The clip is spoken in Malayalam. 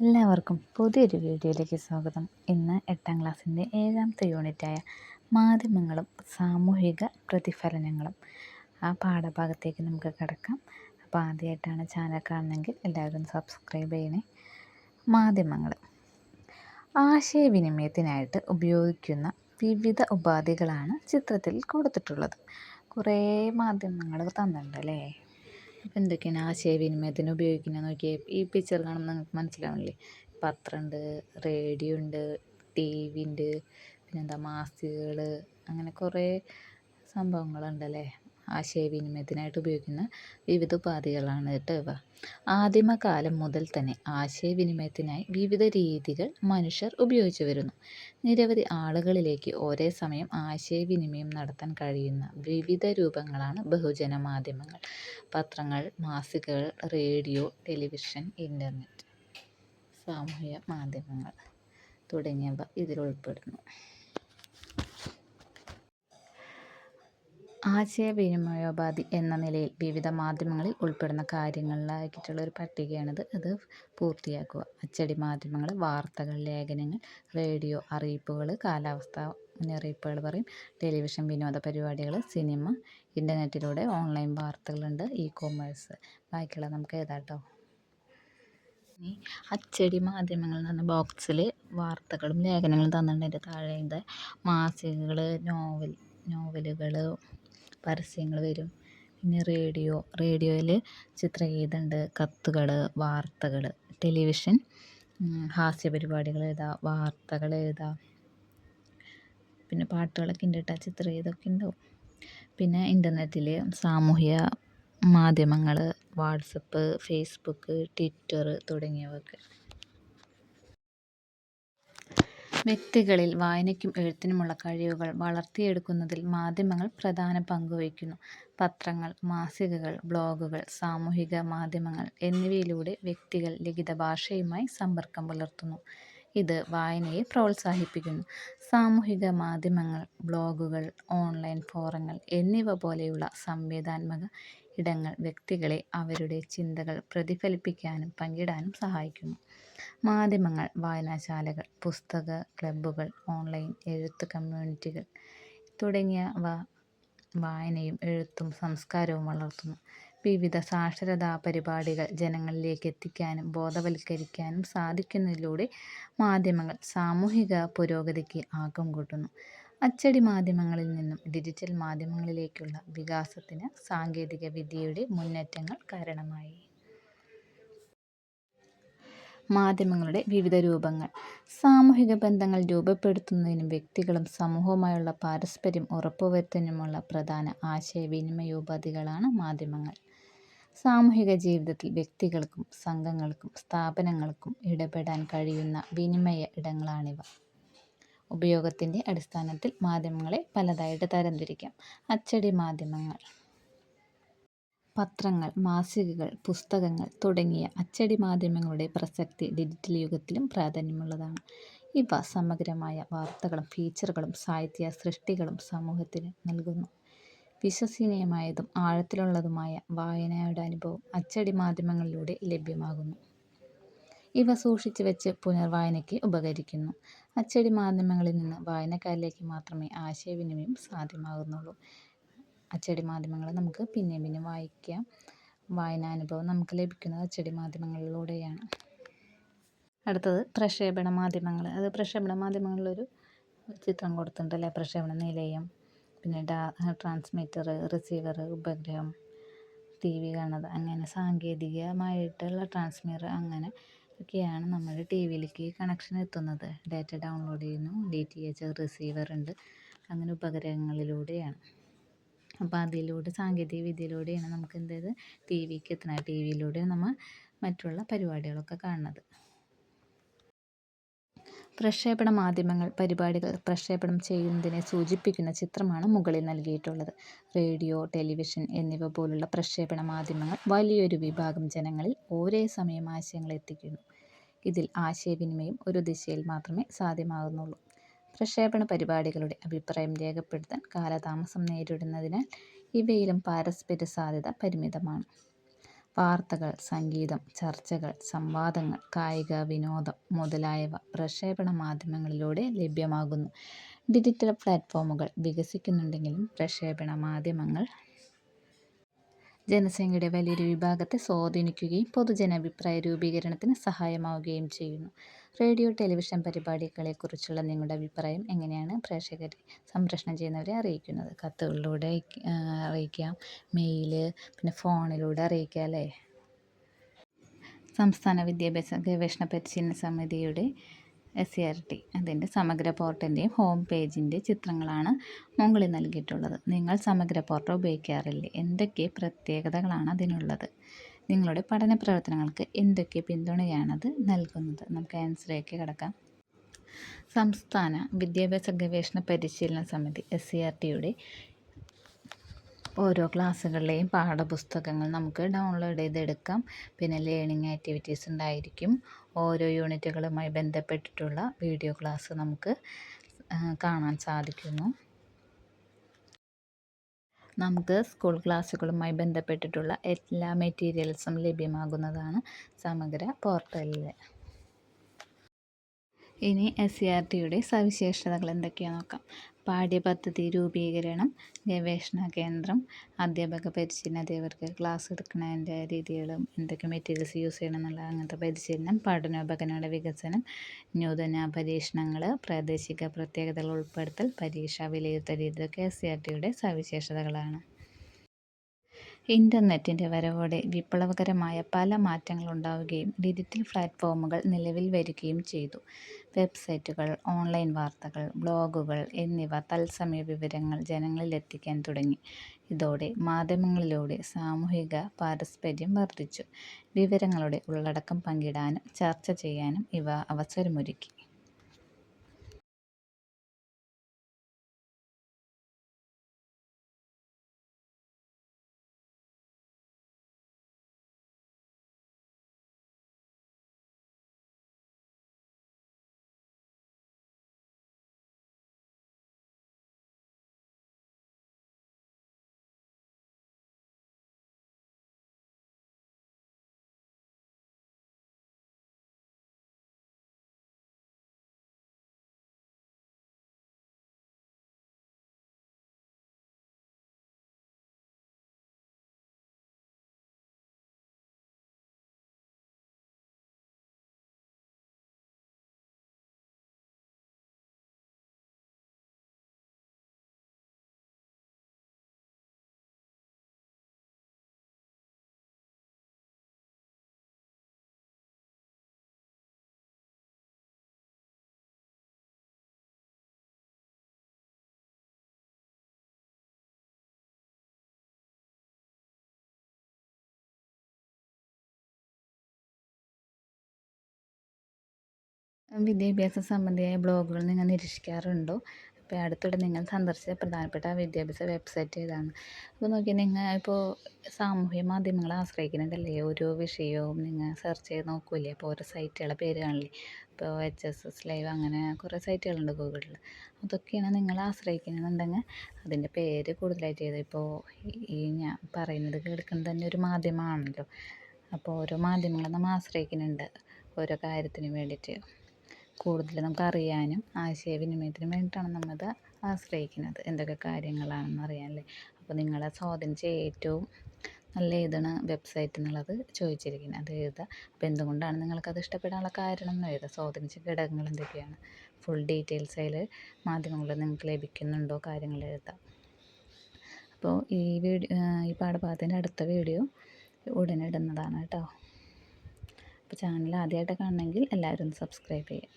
എല്ലാവർക്കും പുതിയൊരു വീഡിയോയിലേക്ക് സ്വാഗതം. ഇന്ന് എട്ടാം ക്ലാസ്സിന്റെ ഏഴാമത്തെ യൂണിറ്റായ മാധ്യമങ്ങളും സാമൂഹിക പ്രതിഫലനങ്ങളും ആ പാഠഭാഗത്തേക്ക് നമുക്ക് കിടക്കാം. അപ്പോൾ ആദ്യമായിട്ടാണ് ചാനൽ കാണുന്നതെങ്കിൽ എല്ലാവരും സബ്സ്ക്രൈബ് ചെയ്യണേ. മാധ്യമങ്ങൾ. ആശയവിനിമയത്തിനായിട്ട് ഉപയോഗിക്കുന്ന വിവിധ ഉപാധികളാണ് ചിത്രത്തിൽ കൊടുത്തിട്ടുള്ളത്. കുറേ മാധ്യമങ്ങൾ തന്നിട്ടുണ്ട് അല്ലേ? അപ്പോൾ എന്തൊക്കെയാണ് ആശയവിനിമയത്തിന് ഉപയോഗിക്കുന്നത്? നോക്കിയേ ഈ പിക്ചർ കാണുമ്പോൾ നിങ്ങൾക്ക് മനസ്സിലാവണില്ലേ? പത്രമുണ്ട് റേഡിയോ ഉണ്ട് ടി വി ഉണ്ട് പിന്നെന്താ മാസികകൾ അങ്ങനെ കുറേ സംഭവങ്ങളുണ്ടല്ലേ? ആശയവിനിമയത്തിനായിട്ട് ഉപയോഗിക്കുന്ന വിവിധ ഉപാധികളാണ് കേട്ടോ ഇവ. ആദിമകാലം മുതൽ തന്നെ ആശയവിനിമയത്തിനായി വിവിധ രീതികൾ മനുഷ്യർ ഉപയോഗിച്ചു വരുന്നു. നിരവധി ആളുകളിലേക്ക് ഒരേ സമയം ആശയവിനിമയം നടത്താൻ കഴിയുന്ന വിവിധ രൂപങ്ങളാണ് ബഹുജന മാധ്യമങ്ങൾ പത്രങ്ങൾ മാസികകൾ റേഡിയോ ടെലിവിഷൻ ഇന്റർനെറ്റ് സാമൂഹിക മാധ്യമങ്ങൾ തുടങ്ങിയവ ഇതിൽ ഉൾപ്പെടുന്നു. ആശയവിനിമയോപാധി എന്ന നിലയിൽ വിവിധ മാധ്യമങ്ങളിൽ ഉൾപ്പെടുന്ന കാര്യങ്ങളിലാക്കിയിട്ടുള്ള ഒരു പട്ടികയാണിത്. അത് പൂർത്തിയാക്കുക. അച്ചടി മാധ്യമങ്ങൾ വാർത്തകൾ ലേഖനങ്ങൾ റേഡിയോ അറിയിപ്പുകൾ കാലാവസ്ഥ മുന്നറിയിപ്പുകൾ പറയും. ടെലിവിഷൻ വിനോദ പരിപാടികൾ സിനിമ ഇന്റർനെറ്റിലൂടെ ഓൺലൈൻ വാർത്തകളുണ്ട് ഇ കോമേഴ്സ് ബാക്കിയുള്ള നമുക്ക് ഏതാട്ടോ അച്ചടി മാധ്യമങ്ങളിൽ നിന്ന് ബോക്സിൽ വാർത്തകളും ലേഖനങ്ങളും തന്നിട്ടുണ്ട്. താഴെ മാസികകൾ നോവൽ നോവലുകൾ പരസ്യങ്ങൾ വരും. പിന്നെ റേഡിയോ റേഡിയോയിൽ ചിത്രഗീതമുണ്ട് കത്തുകൾ വാർത്തകൾ ടെലിവിഷൻ ഹാസ്യ പരിപാടികൾ എഴുതാം വാർത്തകൾ എഴുതാം. പിന്നെ പാട്ടുകളൊക്കെ ഉണ്ട് കേട്ടോ ചിത്രഗീതമൊക്കെ ഉണ്ടാവും പിന്നെ ഇന്റർനെറ്റിൽ സാമൂഹ്യ മാധ്യമങ്ങൾ വാട്സപ്പ് ഫേസ്ബുക്ക് ട്വിറ്റർ തുടങ്ങിയവയൊക്കെ വ്യക്തികളിൽ വായനയ്ക്കും എഴുത്തിനുമുള്ള കഴിവുകൾ വളർത്തിയെടുക്കുന്നതിൽ മാധ്യമങ്ങൾ പ്രധാന പങ്ക് വഹിക്കുന്നു. പത്രങ്ങൾ, മാസികകൾ, ബ്ലോഗുകൾ, സാമൂഹിക മാധ്യമങ്ങൾ എന്നിവയിലൂടെ വ്യക്തികൾ ഭാഷയുമായി സമ്പർക്കം പുലർത്തുന്നു. ഇത് വായനയെ പ്രോത്സാഹിപ്പിക്കുന്നു. സാമൂഹിക മാധ്യമങ്ങൾ, ബ്ലോഗുകൾ, ഓൺലൈൻ ഫോറങ്ങൾ എന്നിവ പോലെയുള്ള സംവേദനാത്മക ഇടങ്ങൾ വ്യക്തികളെ അവരുടെ ചിന്തകൾ പ്രതിഫലിപ്പിക്കാനും പങ്കിടാനും സഹായിക്കുന്നു. മാധ്യമങ്ങൾ വായനാശാലകൾ പുസ്തക ക്ലബ്ബുകൾ ഓൺലൈൻ എഴുത്ത് കമ്മ്യൂണിറ്റികൾ തുടങ്ങിയവ വായനയും എഴുത്തും സംസ്കാരവും വളർത്തുന്നു വിവിധ സാക്ഷരതാ പരിപാടികൾ ജനങ്ങളിലേക്ക് എത്തിക്കാനും ബോധവൽക്കരിക്കാനും സാധിക്കുന്നതിലൂടെ മാധ്യമങ്ങൾ സാമൂഹിക പുരോഗതിക്ക് ആക്കം കൂട്ടുന്നു അച്ചടി മാധ്യമങ്ങളിൽ നിന്നും ഡിജിറ്റൽ മാധ്യമങ്ങളിലേക്കുള്ള വികാസത്തിന് സാങ്കേതിക വിദ്യയുടെ മുന്നേറ്റങ്ങൾ കാരണമായി മാധ്യമങ്ങളുടെ വിവിധ രൂപങ്ങൾ സാമൂഹിക ബന്ധങ്ങൾ രൂപപ്പെടുത്തുന്നതിനും വ്യക്തികളും സമൂഹവുമായുള്ള പാരസ്പര്യം ഉറപ്പുവരുത്തുന്നതിനുമുള്ള പ്രധാന ആശയവിനിമയോപാധികളാണ് മാധ്യമങ്ങൾ. സാമൂഹിക ജീവിതത്തിൽ വ്യക്തികൾക്കും സംഘങ്ങൾക്കും സ്ഥാപനങ്ങൾക്കും ഇടപെടാൻ കഴിയുന്ന വിനിമയ ഇടങ്ങളാണിവ. ഉപയോഗത്തിന്റെ അടിസ്ഥാനത്തിൽ മാധ്യമങ്ങളെ പലതായിട്ട് തരംതിരിക്കാം. അച്ചടി മാധ്യമങ്ങൾ പത്രങ്ങൾ മാസികകൾ പുസ്തകങ്ങൾ തുടങ്ങിയ അച്ചടി മാധ്യമങ്ങളുടെ പ്രസക്തി ഡിജിറ്റൽ യുഗത്തിലും പ്രാധാന്യമുള്ളതാണ്. ഇവ സമഗ്രമായ വാർത്തകളും ഫീച്ചറുകളും സാഹിത്യ സൃഷ്ടികളും സമൂഹത്തിന് നൽകുന്നു. വിശ്വസനീയമായതും ആഴത്തിലുള്ളതുമായ വായനയുടെ അനുഭവം അച്ചടി മാധ്യമങ്ങളിലൂടെ ലഭ്യമാകുന്നു. ഇവ സൂക്ഷിച്ചു വെച്ച് പുനർവായനയ്ക്ക് ഉപകരിക്കുന്നു. അച്ചടി മാധ്യമങ്ങളിൽ നിന്ന് വായനക്കാരിലേക്ക് മാത്രമേ ആശയവിനിമയം സാധ്യമാകുന്നുള്ളൂ. അച്ചടി മാധ്യമങ്ങൾ നമുക്ക് പിന്നെയും പിന്നെയും വായിക്കാം. വായനാനുഭവം നമുക്ക് ലഭിക്കുന്നത് അച്ചടി മാധ്യമങ്ങളിലൂടെയാണ്. അടുത്തത് പ്രക്ഷേപണ മാധ്യമങ്ങൾ. അത് പ്രക്ഷേപണ മാധ്യമങ്ങളിലൊരു ചിത്രം കൊടുത്തിട്ടുണ്ടല്ലേ? പ്രക്ഷേപണ നിലയം പിന്നെ ഡാ ട്രാൻസ്മിറ്റർ റിസീവർ ഉപഗ്രഹം ടി വി കാണുന്നത്. അങ്ങനെ സാങ്കേതികമായിട്ടുള്ള ട്രാൻസ്മിറ്റർ അങ്ങനെ ഒക്കെയാണ് നമ്മൾ ടി വിയിലേക്ക് കണക്ഷൻ എത്തുന്നത്. ഡാറ്റ ഡൗൺലോഡ് ചെയ്യുന്നു. ഡി ടി എച്ച് റിസീവർ ഉണ്ട്. അങ്ങനെ ഉപകരണങ്ങളിലൂടെയാണ്. അപ്പോൾ അതിലൂടെ സാങ്കേതിക വിദ്യയിലൂടെയാണ് നമുക്ക് എന്തത് ടി വിക്ക് എത്തുന്നത് ടി വിയിലൂടെ നമ്മൾ മറ്റുള്ള പരിപാടികളൊക്കെ കാണുന്നത്. പ്രക്ഷേപണ മാധ്യമങ്ങൾ പരിപാടികൾ പ്രക്ഷേപണം ചെയ്യുന്നതിനെ സൂചിപ്പിക്കുന്ന ചിത്രമാണ് മുകളിൽ നൽകിയിട്ടുള്ളത്. റേഡിയോ, ടെലിവിഷൻ എന്നിവ പോലുള്ള പ്രക്ഷേപണ മാധ്യമങ്ങൾ വലിയൊരു വിഭാഗം ജനങ്ങളിൽ ഒരേ സമയം ആശയങ്ങൾ എത്തിക്കുന്നു. ഇതിൽ ആശയവിനിമയം ഒരു ദിശയിൽ മാത്രമേ സാധ്യമാകുന്നുള്ളൂ. പ്രക്ഷേപണ പരിപാടികളുടെ അഭിപ്രായം രേഖപ്പെടുത്താൻ കാലതാമസം നേരിടുന്നതിനാൽ ഇവയിലും പാരസ്പര്യ സാധ്യത പരിമിതമാണ്. വാർത്തകൾ സംഗീതം ചർച്ചകൾ സംവാദങ്ങൾ കായിക വിനോദം മുതലായവ പ്രക്ഷേപണ മാധ്യമങ്ങളിലൂടെ ലഭ്യമാകുന്നു. ഡിജിറ്റൽ പ്ലാറ്റ്ഫോമുകൾ വികസിക്കുന്നുണ്ടെങ്കിലും പ്രക്ഷേപണ മാധ്യമങ്ങൾ ജനസംഖ്യയുടെ വലിയൊരു വിഭാഗത്തെ സ്വാധീനിക്കുകയും പൊതുജനാഭിപ്രായ രൂപീകരണത്തിന് സഹായമാവുകയും ചെയ്യുന്നു. റേഡിയോ ടെലിവിഷൻ പരിപാടികളെക്കുറിച്ചുള്ള നിങ്ങളുടെ അഭിപ്രായം എങ്ങനെയാണ് പ്രേക്ഷകർ സംപ്രേഷണം ചെയ്യുന്നവരെ അറിയിക്കുന്നത്? കത്തുകളിലൂടെ അറിയിക്കാം. മെയിൽ പിന്നെ ഫോണിലൂടെ അറിയിക്കാം അല്ലേ? സംസ്ഥാന വിദ്യാഭ്യാസ ഗവേഷണ പരിശീലന സമിതിയുടെ എസ് സി ആർ ടി അതിന്റെ സമഗ്ര പോർട്ടലിന്റെയും ഹോം പേജിന്റെ ചിത്രങ്ങളാണ് മുകളിൽ നൽകിയിട്ടുള്ളത്. നിങ്ങൾ സമഗ്ര പോർട്ടൽ ഉപയോഗിക്കാറില്ലേ? എന്തൊക്കെ പ്രത്യേകതകളാണ് അതിനുള്ളത്? നിങ്ങളുടെ പഠന പ്രവർത്തനങ്ങൾക്ക് എന്തൊക്കെ പിന്തുണയാണത് നൽകുന്നത്? നമുക്ക് ആൻസറിലേക്ക് കിടക്കാം. സംസ്ഥാന വിദ്യാഭ്യാസ ഗവേഷണ പരിശീലന സമിതി എസ് സി ആർ ടിയുടെ ഓരോ ക്ലാസ്സുകളിലെയും പാഠപുസ്തകങ്ങൾ നമുക്ക് ഡൗൺലോഡ് ചെയ്തെടുക്കാം. പിന്നെ ലേണിംഗ് ആക്ടിവിറ്റീസ് ഉണ്ടായിരിക്കും. ഓരോ യൂണിറ്റുകളുമായി ബന്ധപ്പെട്ടിട്ടുള്ള വീഡിയോ ക്ലാസ് നമുക്ക് കാണാൻ സാധിക്കുന്നു. നമുക്ക് സ്കൂൾ ക്ലാസ്സുകളുമായി ബന്ധപ്പെട്ടിട്ടുള്ള എല്ലാ മെറ്റീരിയൽസും ലഭ്യമാകുന്നതാണ് സമഗ്ര പോർട്ടലിൽ ഇനി എസ് സി ആർ ടിയുടെ സവിശേഷതകൾ എന്തൊക്കെയാണെന്ന് നോക്കാം. പാഠ്യപദ്ധതി രൂപീകരണം ഗവേഷണ കേന്ദ്രം അധ്യാപക പരിശീലന അധ്യാപകർക്ക് ക്ലാസ് എടുക്കുന്നതിന്റെ രീതികളും എന്തൊക്കെ മെറ്റീരിയൽസ് യൂസ് ചെയ്യണം എന്നുള്ള അങ്ങനത്തെ പരിശീലനം പഠനോപകരണങ്ങളുടെ വികസനം നൂതന പരീക്ഷണങ്ങൾ പ്രാദേശിക പ്രത്യേകതകൾ ഉൾപ്പെടുത്തൽ പരീക്ഷ വിലയിരുത്തൽ ഇതൊക്കെ എസ് സി ആർ ടിയുടെ സവിശേഷതകളാണ്. ഇന്റർനെറ്റിന്റെ വരവോടെ വിപ്ലവകരമായ പല മാറ്റങ്ങളുണ്ടാവുകയും ഡിജിറ്റൽ പ്ലാറ്റ്ഫോമുകൾ നിലവിൽ വരികയും ചെയ്തു. വെബ്സൈറ്റുകൾ, ഓൺലൈൻ വാർത്തകൾ, ബ്ലോഗുകൾ എന്നിവ തത്സമയ വിവരങ്ങൾ ജനങ്ങളിലെത്തിക്കാൻ തുടങ്ങി. ഇതോടെ മാധ്യമങ്ങളിലൂടെ സാമൂഹിക പാരസ്പര്യം വർദ്ധിച്ചു. വിവരങ്ങളുടെ ഉള്ളടക്കം പങ്കിടാനും ചർച്ച ചെയ്യാനും ഇവ അവസരമൊരുക്കി. വിദ്യാഭ്യാസ സംബന്ധിയായ ബ്ലോഗുകൾ നിങ്ങൾ നിരീക്ഷിക്കാറുണ്ടോ? അപ്പോൾ അടുത്തിടെ നിങ്ങൾ സന്ദർശിച്ച പ്രധാനപ്പെട്ട വിദ്യാഭ്യാസ വെബ്സൈറ്റ് ഏതാണ്? അപ്പോൾ നോക്കി നിങ്ങൾ ഇപ്പോൾ സാമൂഹ്യ മാധ്യമങ്ങളെ ആശ്രയിക്കുന്നതല്ലേ? ഓരോ വിഷയവും നിങ്ങൾ സെർച്ച് ചെയ്ത് നോക്കൂലേ അപ്പോൾ ഓരോ സൈറ്റുകളെ പേര് കാണില്ലേ ഇപ്പോൾ എച്ച് എസ് എസ് ലൈവ് അങ്ങനെ കുറേ സൈറ്റുകളുണ്ട് ഗൂഗിളിൽ അതൊക്കെയാണ് നിങ്ങൾ ആശ്രയിക്കുന്നുണ്ടെങ്കിൽ അതിന്റെ പേര് കൂടുതലായിട്ട് ചെയ്ത് ഇപ്പോൾ ഈ ഞാൻ പറയുന്നത് കേൾക്കുന്നത് തന്നെ ഒരു മാധ്യമമാണല്ലോ. അപ്പോൾ ഓരോ മാധ്യമങ്ങളെ നമ്മൾ ആശ്രയിക്കുന്നുണ്ട് ഓരോ കാര്യത്തിന് വേണ്ടിയിട്ട്. കൂടുതൽ നമുക്ക് അറിയാനും ആശയവിനിമയത്തിനും വേണ്ടിയിട്ടാണ് നമ്മളത് ആശ്രയിക്കുന്നത്. എന്തൊക്കെ കാര്യങ്ങളാണെന്ന് അറിയാനല്ലേ? അപ്പോൾ നിങ്ങളെ സ്വാധീനിച്ച ഏറ്റവും നല്ല ഏതാണ് വെബ്സൈറ്റ് എന്നുള്ളത് ചോദിച്ചിരിക്കുന്നത് അത് എഴുതുക അപ്പോൾ എന്തുകൊണ്ടാണ് നിങ്ങൾക്കത് ഇഷ്ടപ്പെടാനുള്ള കാരണം എന്ന് എഴുതുക സ്വാധീനിച്ച ഘടകങ്ങൾ എന്തൊക്കെയാണ്? ഫുൾ ഡീറ്റെയിൽസ് അതിൽ മാധ്യമങ്ങളിൽ നിങ്ങൾക്ക് ലഭിക്കുന്നുണ്ടോ? കാര്യങ്ങൾ എഴുതുക അപ്പോൾ ഈ വീഡിയോ ഈ പാഠഭാഗത്തിന്റെ അടുത്ത വീഡിയോ ഉടനെ ഇടുന്നതാണ് കേട്ടോ. അപ്പോൾ ചാനൽ ആദ്യമായിട്ട് കാണണമെങ്കിൽ എല്ലാവരും സബ്സ്ക്രൈബ് ചെയ്യുക.